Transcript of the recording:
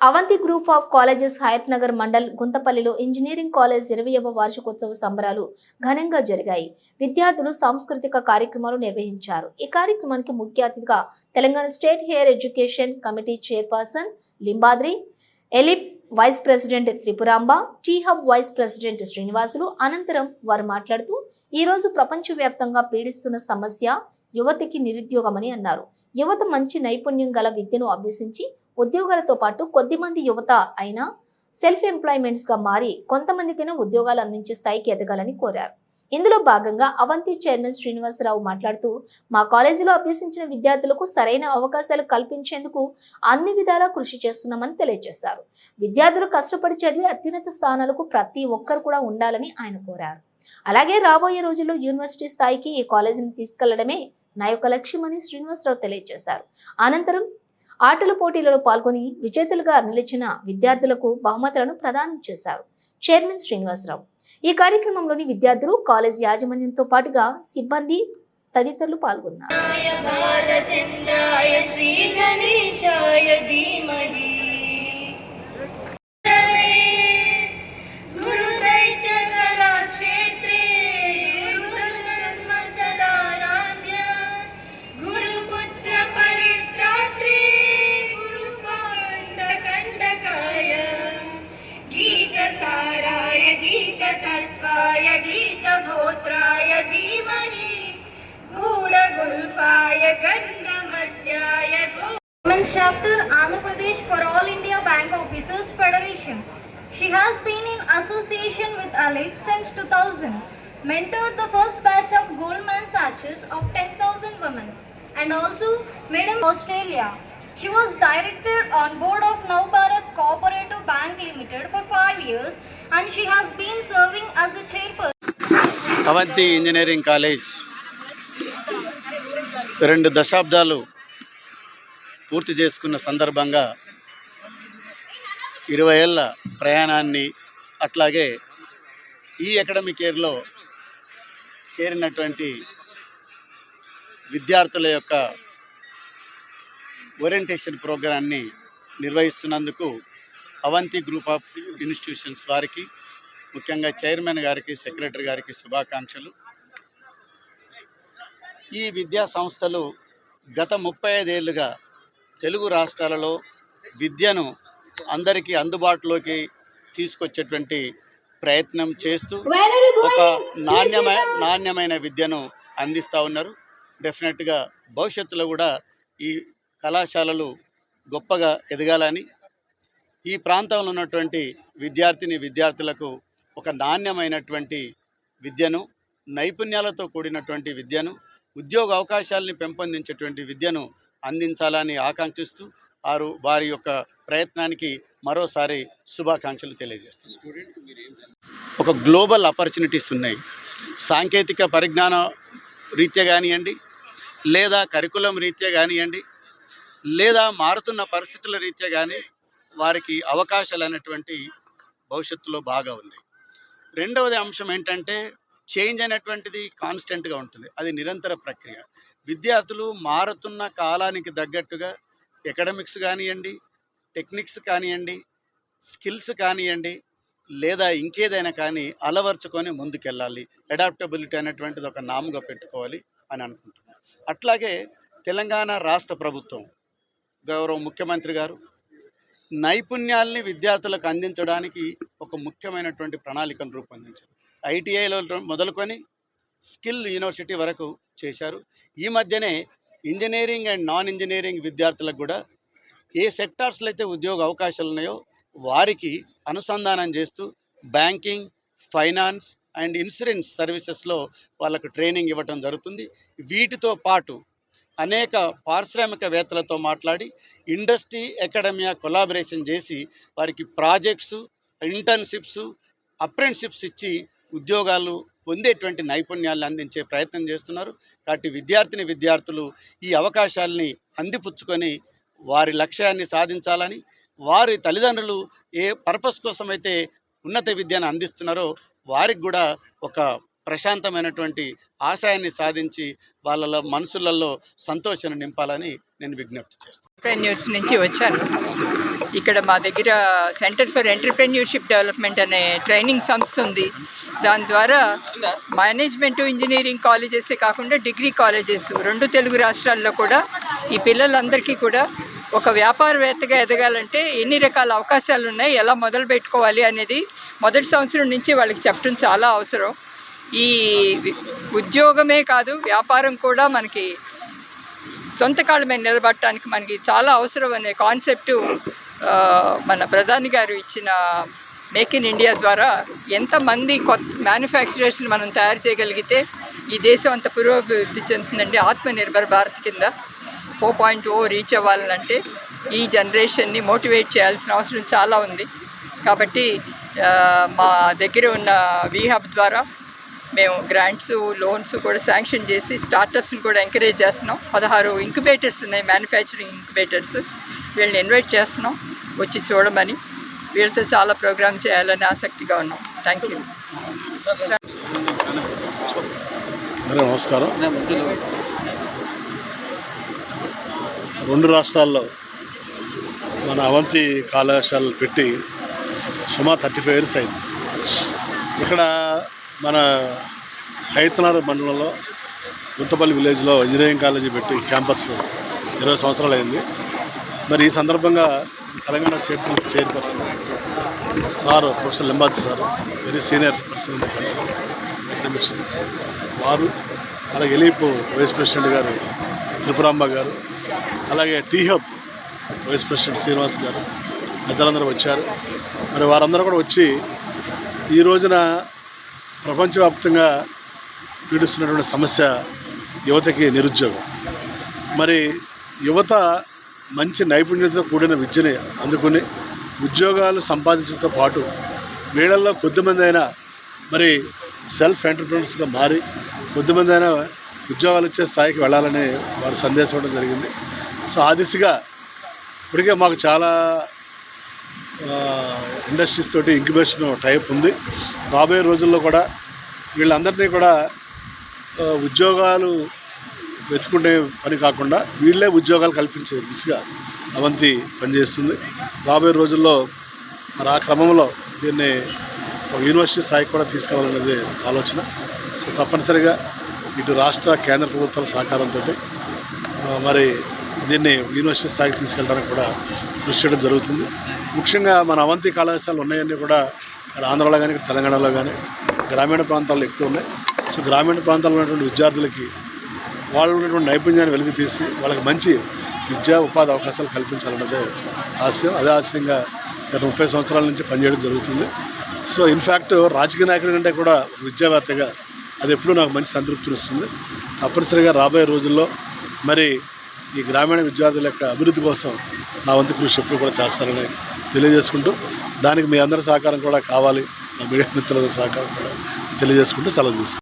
Avanti group of colleges Hayath Nagar mandal గుంతపల్లిలో engineering college ఇరవైవ వార్షికోత్సవ సంబరాలు ఘనంగా జరిగాయి. విద్యార్థులు సాంస్కృతిక కార్యక్రమాలు నిర్వహించారు. ఈ కార్యక్రమానికి ముఖ్య అతిథిగా Telangana state higher education committee chairperson Limbadri ALEAP vice president Tripuramba T Hub vice president Srinivasulu అనంతరం వారు మాట్లాడుతూ ఈ రోజు ప్రపంచవ్యాప్తంగా పీడిస్తున్న సమస్య యువతికి నిరుద్యోగమని అన్నారు. యువత మంచి నైపుణ్యం గల విద్యను అభ్యసించి ఉద్యోగాలతో పాటు కొద్దిమంది యువత అయినా సెల్ఫ్ ఎంప్లాయ్మెంట్స్గా మారి కొంతమందికైనా ఉద్యోగాలు అందించే స్థాయికి ఎదగాలని కోరారు. ఇందులో భాగంగా అవంతి చైర్మన్ శ్రీనివాసరావు మాట్లాడుతూ మా కాలేజీలో అభ్యసించిన విద్యార్థులకు సరైన అవకాశాలు కల్పించేందుకు అన్ని విధాలా కృషి చేస్తున్నామని తెలియజేశారు. విద్యార్థులు కష్టపడి చదివి అత్యున్నత స్థానాలకు ప్రతి ఒక్కరు కూడా ఉండాలని ఆయన కోరారు. అలాగే రాబోయే రోజుల్లో యూనివర్సిటీ స్థాయికి ఈ కాలేజీని తీసుకెళ్ళడమే నా యొక్క లక్ష్యమని శ్రీనివాసరావు తెలియజేశారు. అనంతరం ఆటల పోటీలలో పాల్గొని విజేతలుగా నిలిచిన విద్యార్థులకు బహుమతులను ప్రదానం చేశారు చైర్మన్ శ్రీనివాసరావు. ఈ కార్యక్రమంలోని విద్యార్థులు కాలేజ్ యాజమాన్యంతో పాటుగా సిబ్బంది తదితరులు పాల్గొన్నారు. Chapter Andhra Pradesh for All India Bank Officers Federation. She has been in association with Alip since 2000, mentored the first batch of Goldman Sachs of 10,000 women, and also made in Australia. She was director on board of Navbharat Cooperative Bank Limited for five years, and she has been serving as the chairperson. Avanti engineering college రెండు దశాబ్దాలు పూర్తి చేసుకున్న సందర్భంగా ఇరవై ఏళ్ళ ప్రయాణాన్ని అట్లాగే ఈ అకాడమిక్ ఇయర్లో చేరినటువంటి విద్యార్థుల యొక్క ఓరియంటేషన్ ప్రోగ్రాన్ని నిర్వహిస్తున్నందుకు అవంతి గ్రూప్ ఆఫ్ ఇన్స్టిట్యూషన్స్ వారికి ముఖ్యంగా చైర్మన్ గారికి సెక్రటరీ గారికి శుభాకాంక్షలు. ఈ విద్యా సంస్థలు గత ముప్పై ఐదేళ్ళుగా తెలుగు రాష్ట్రాలలో విద్యను అందరికీ అందుబాటులోకి తీసుకొచ్చేటువంటి ప్రయత్నం చేస్తూ ఒక నాణ్యమైన నాణ్యమైన విద్యను అందిస్తూ ఉన్నారు. డెఫినెట్గా భవిష్యత్తులో కూడా ఈ కళాశాలలు గొప్పగా ఎదగాలని. ఈ ప్రాంతంలో ఉన్నటువంటి విద్యార్థిని విద్యార్థులకు ఒక నాణ్యమైనటువంటి విద్యను నైపుణ్యాలతో కూడినటువంటి విద్యను ఉద్యోగ అవకాశాలని పెంపొందించేటువంటి విద్యను అందించాలని ఆకాంక్షిస్తూ వారు వారి యొక్క ప్రయత్నానికి మరోసారి శుభాకాంక్షలు తెలియజేస్తున్నారు. ఒక గ్లోబల్ ఆపర్చునిటీస్ ఉన్నాయి. సాంకేతిక పరిజ్ఞాన రీత్యా కానివ్వండి లేదా కరికులం రీత్యా కానివ్వండి లేదా మారుతున్న పరిస్థితుల రీత్యా కానీ వారికి అవకాశాలు అనేటువంటి భవిష్యత్తులో బాగా ఉన్నాయి. రెండవది అంశం ఏంటంటే చేంజ్ అనేటువంటిది కాన్స్టెంట్గా ఉంటుంది. అది నిరంతర ప్రక్రియ. విద్యార్థులు మారుతున్న కాలానికి తగ్గట్టుగా ఎకడమిక్స్ కానివ్వండి టెక్నిక్స్ కానివ్వండి స్కిల్స్ కానివ్వండి లేదా ఇంకేదైనా కానీ అలవర్చుకొని ముందుకెళ్ళాలి. అడాప్టబిలిటీ అనేటువంటిది ఒక నాముగా పెట్టుకోవాలి అని అనుకుంటున్నాను. అట్లాగే తెలంగాణ రాష్ట్ర ప్రభుత్వం గౌరవ ముఖ్యమంత్రి గారు నైపుణ్యాల్ని విద్యార్థులకు అందించడానికి ఒక ముఖ్యమైనటువంటి ప్రణాళికను రూపొందించారు. ఐటీఐలో మొదలుకొని స్కిల్ యూనివర్సిటీ వరకు చేశారు. ఈ మధ్యనే ఇంజనీరింగ్ అండ్ నాన్ ఇంజనీరింగ్ విద్యార్థులకు కూడా ఏ సెక్టార్స్లో అయితే ఉద్యోగ అవకాశాలు ఉన్నాయో వారికి అనుసంధానం చేస్తూ బ్యాంకింగ్ ఫైనాన్స్ అండ్ ఇన్సూరెన్స్ సర్వీసెస్లో వాళ్ళకు ట్రైనింగ్ ఇవ్వటం జరుగుతుంది. వీటితో పాటు అనేక పారిశ్రామికవేత్తలతో మాట్లాడి ఇండస్ట్రీ అకాడమియా కొలాబరేషన్ చేసి వారికి ప్రాజెక్ట్స్ ఇంటర్న్షిప్స్ అప్రెంటిషిప్స్ ఇచ్చి ఉద్యోగాలు పొందేటువంటి నైపుణ్యాలను అందించే ప్రయత్నం చేస్తున్నారు. కాబట్టి విద్యార్థిని విద్యార్థులు ఈ అవకాశాలని అందిపుచ్చుకొని వారి లక్ష్యాన్ని సాధించాలని వారి తల్లిదండ్రులు ఏ పర్పస్ కోసమైతే ఉన్నత విద్యను అందిస్తున్నారో వారికి కూడా ఒక ప్రశాంతమైనటువంటి ఆశయాన్ని సాధించి వాళ్ళ మనసులలో సంతోషాన్ని నింపాలని నేను విజ్ఞప్తి చేస్తాను. ఎంటర్ప్రెన్యూర్స్ నుంచి వచ్చాను. ఇక్కడ మా దగ్గర సెంటర్ ఫర్ ఎంటర్ప్రెన్యూర్షిప్ డెవలప్మెంట్ అనే ట్రైనింగ్ సంస్థ ఉంది. దాని ద్వారా మేనేజ్మెంట్ ఇంజనీరింగ్ కాలేజెసే కాకుండా డిగ్రీ కాలేజెస్ రెండు తెలుగు రాష్ట్రాల్లో కూడా ఈ పిల్లలందరికీ కూడా ఒక వ్యాపారవేత్తగా ఎదగాలంటే ఎన్ని రకాల అవకాశాలు ఉన్నాయి ఎలా మొదలు పెట్టుకోవాలి అనేది మొదటి సంవత్సరం నుంచి వాళ్ళకి చెప్పడం చాలా అవసరం. ఈ ఉద్యోగమే కాదు వ్యాపారం కూడా మనకి సొంత కాళ్ళ మీద నిలబడటానికి మనకి చాలా అవసరం అనే కాన్సెప్టు మన ప్రధాని గారు ఇచ్చిన మేక్ ఇన్ ఇండియా ద్వారా ఎంతమంది కొత్త మ్యానుఫ్యాక్చరర్స్ని మనం తయారు చేయగలిగితే ఈ దేశం అంత పురోభివృద్ధి చెందుతుందండి ఆత్మనిర్భర్ భారత్ కింద. ఓ పాయింట్ ఓ రీచ్ అవ్వాలంటే ఈ జనరేషన్ని మోటివేట్ చేయాల్సిన అవసరం చాలా ఉంది. కాబట్టి మా దగ్గర ఉన్న వీహబ్ ద్వారా మేము గ్రాంట్స్ లోన్స్ కూడా శాంక్షన్ చేసి స్టార్టప్స్ని కూడా ఎంకరేజ్ చేస్తున్నాం. పదహారు ఇంక్యుబేటర్స్ ఉన్నాయి మ్యానుఫ్యాక్చరింగ్ ఇంక్యుబేటర్స్ వీళ్ళని ఇన్వైట్ చేస్తున్నాం. వచ్చి చూడమని. వీళ్ళతో చాలా ప్రోగ్రామ్ చేయాలని ఆసక్తిగా ఉన్నాం. థ్యాంక్ యూ నమస్కారం. రెండు రాష్ట్రాల్లో మన అవంతి కళాశాలలు పెట్టి సుమారు థర్టీ ఫైవ్ ఇయర్స్ అయింది. ఇక్కడ మన హైతనార్ మండలంలో గుంతపల్లి విలేజ్లో ఇంజనీరింగ్ కాలేజీ పెట్టి క్యాంపస్ ఇరవై సంవత్సరాలు అయింది. మరి ఈ సందర్భంగా Telangana state chairperson sir professor Limbadri sir very senior person academician వారు అలాగే ఎలీపు వైస్ ప్రెసిడెంట్ గారు త్రిపురాంబ గారు అలాగే T hub vice president Srinivas గారు పెద్దలందరూ వచ్చారు. మరి వారందరూ కూడా వచ్చి ఈ రోజున ప్రపంచవ్యాప్తంగా పీడిస్తున్నటువంటి సమస్య యువతకి నిరుద్యోగం. మరి యువత మంచి నైపుణ్యతతో కూడిన విద్యని అందుకుని ఉద్యోగాలు సంపాదించడంతో పాటు వీళ్ళల్లో కొద్దిమంది అయినా మరి సెల్ఫ్ ఎంటర్ప్రినర్స్గా మారి కొద్దిమంది అయినా ఉద్యోగాలు ఇచ్చే స్థాయికి వెళ్ళాలని వారు సందేశం ఇవ్వడం జరిగింది. సో ఆ దిశగా ఇప్పటికే మాకు చాలా ఇండస్ట్రీస్ తోటి ఇంక్యుబేషన్ టైప్ ఉంది. రాబోయే రోజుల్లో కూడా వీళ్ళందరినీ కూడా ఉద్యోగాలు వెతుకునే పని కాకుండా వీళ్ళే ఉద్యోగాలు కల్పించే దిశగా అవంతి పనిచేస్తుంది. రాబోయే రోజుల్లో మరి ఆ క్రమంలో దీన్ని యూనివర్సిటీ స్థాయికి కూడా తీసుకెళ్ళాలనేది ఆలోచన. సో తప్పనిసరిగా ఇటు రాష్ట్ర కేంద్ర ప్రభుత్వాల సహకారంతో మరి దీన్ని యూనివర్సిటీ స్థాయికి తీసుకెళ్ళడానికి కూడా కృషి చేయడం జరుగుతుంది. ముఖ్యంగా మన అవంతి కళాశాలలు ఉన్నాయన్నీ కూడా ఇక్కడ ఆంధ్రాలో కానీ తెలంగాణలో కానీ గ్రామీణ ప్రాంతాల్లో ఎక్కువ ఉన్నాయి. సో గ్రామీణ ప్రాంతాల్లో ఉన్నటువంటి విద్యార్థులకి వాళ్ళు ఉన్నటువంటి నైపుణ్యాన్ని వెలుగు తీసి వాళ్ళకి మంచి విద్యా ఉపాధి అవకాశాలు కల్పించాలన్నదే ఆశయం. అదే ఆశయంగా గత ముప్పై సంవత్సరాల నుంచి పనిచేయడం జరుగుతుంది. సో ఇన్ఫ్యాక్ట్ రాజకీయ నాయకుడి కంటే కూడా విద్యావేత్తగా అది ఎప్పుడూ నాకు మంచి సంతృప్తిని ఇస్తుంది తప్పనిసరిగా రాబోయే రోజుల్లో మరి ఈ గ్రామీణ విద్యార్థుల యొక్క అభివృద్ధి కోసం నా వంతు కృషి ఎప్పుడు కూడా చేస్తానని తెలియజేసుకుంటూ దానికి మీ అందరి సహకారం కూడా కావాలి. నా మీడియా మిత్రుల సహకారం కూడా తెలియజేసుకుంటూ సెలవు తీసుకుంటాను